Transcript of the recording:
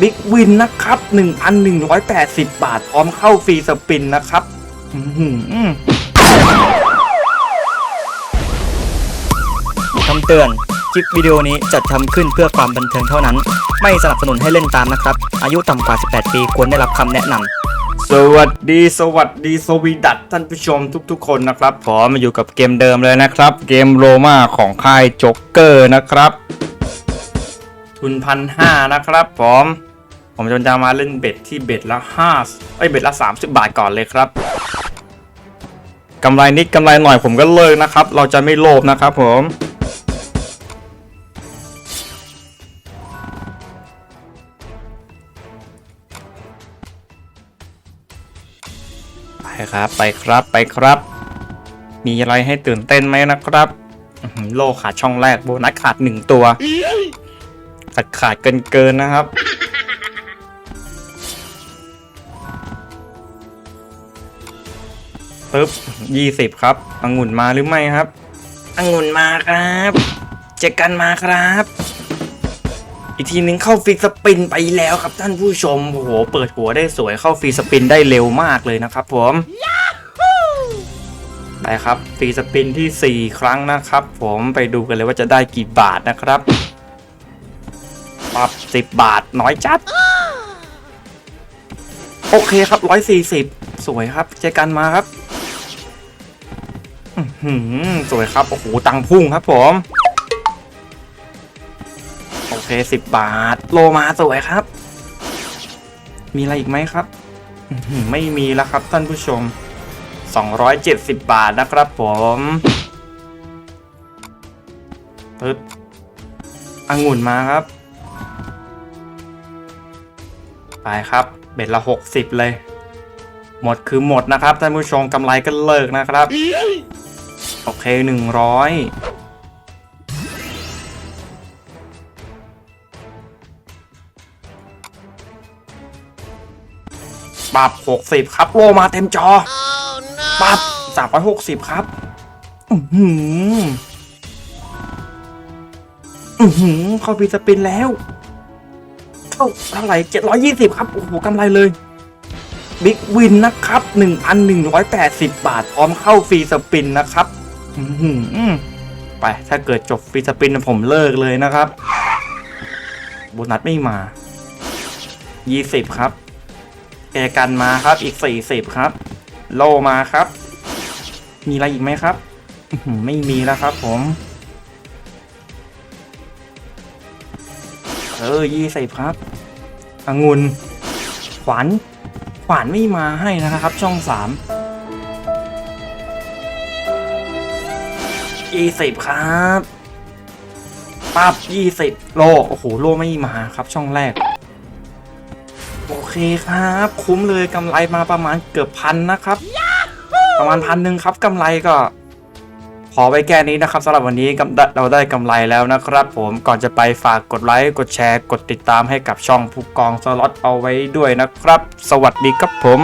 บิ๊กวินนะครับ 1,180 บาท พร้อมเข้าฟรีสปินนะครับข้อหือคำเตือน คลิปวิดีโอนี้จัดทำขึ้นเพื่อความบันเทิงเท่านั้น ไม่สนับสนุนให้เล่นตามนะครับ อายุต่ำกว่า 18 ปีควรได้รับคำแนะนำสวัสดีสวัสดีสวีดัตท่านผู้ชมทุกๆ คนนะครับผมมาอยู่กับเกมเดิมเลยนะครับ เกมโรมาของค่ายจ็อกเกอร์นะครับ ทุนพันห้านะครับผม ผมจะมาเล่นเบ็ดที่เบ็ดละห้าไอยเบ็ดละ 30 บาทก่อนเลยครับกำไรนิดกำไรหน่อยผมก็เลิกนะครับ เราจะไม่โลภนะครับผมไปครับไปครับไปครับ มีอะไรให้ตื่นเต้นไหมนะครับ โลขาดช่องแรกโบนัสขาดหนึ่งตัว ขาดขาดเกินเกินนะครับ ปึ๊บยี่สิบครับองุ่นมาหรือไม่ครับองุ่นมาครับเจอกันมาครับ อีกทีนึงเข้าฟรีสปินไปแล้วครับท่านผู้ชมโอ้โหเปิดหัวได้สวยเข้าฟรีสปินได้เร็วมากเลยนะครับผมไปครับฟรีสปินที่ 4 ครั้งนะครับ ผมไปดูกันเลยว่าจะได้กี่บาทนะครับปรับ 10 บาทน้อยจัด โอเคครับ 140 สวยครับเจอกันมาครับอื้อหือ สวยครับ โอ้โห ตังพุ่งครับผม โอเค10บบาท โลมาสวยครับ มีอะไรอีกไหมครับ ไม่มีแล้วครับท่านผู้ชม 270 บาทนะครับผมปึ๊บองุ่นมาครับ ไปครับ เบ็ดละ 60 เลย หมดคือหมดนะครับท่านผู้ชมกำไรก็เลิกนะครับ โอเค100ปรับ60ครับโลมาเต็มจอปรับ360ครับ อือหืออือหือเข้าปีสปินแล้วเข้าเท่าไหร่720ครับ โอ้โหกำไรเลย บิ๊กวินนะครับ 1,180 บาท พร้อมเข้าฟรีสปินนะครับไป ถ้าเกิดจบฟรีสปินผมเลิกเลยนะครับ โบนัสไม่มา 20 ครับแกกันมาครับอีก 40 ครับ โลมาครับ มีอะไรอีกไหมครับ ไม่มีแล้วครับผม เออ 20 ครับองุ่นขวา นขวานไม่มาให้นะครับ ช่อง 3 20 ครับปั๊บ20 โล โอ้โห โลไม่มาครับช่องแรก โอเคครับ คุ้มเลยกำไรมาประมาณเกือบพันนะครับ ประมาณพันหนึ่งครับกำไรก็ ขอไว้แค่นี้นะครับสำหรับวันนี้กำเราได้กำไรแล้วนะครับ ผมก่อนจะไปฝากกดไลค์กดแชร์ กดติดตามให้กับช่องผู้กองสล็อตเอาไว้ด้วยนะครับ สวัสดีครับผม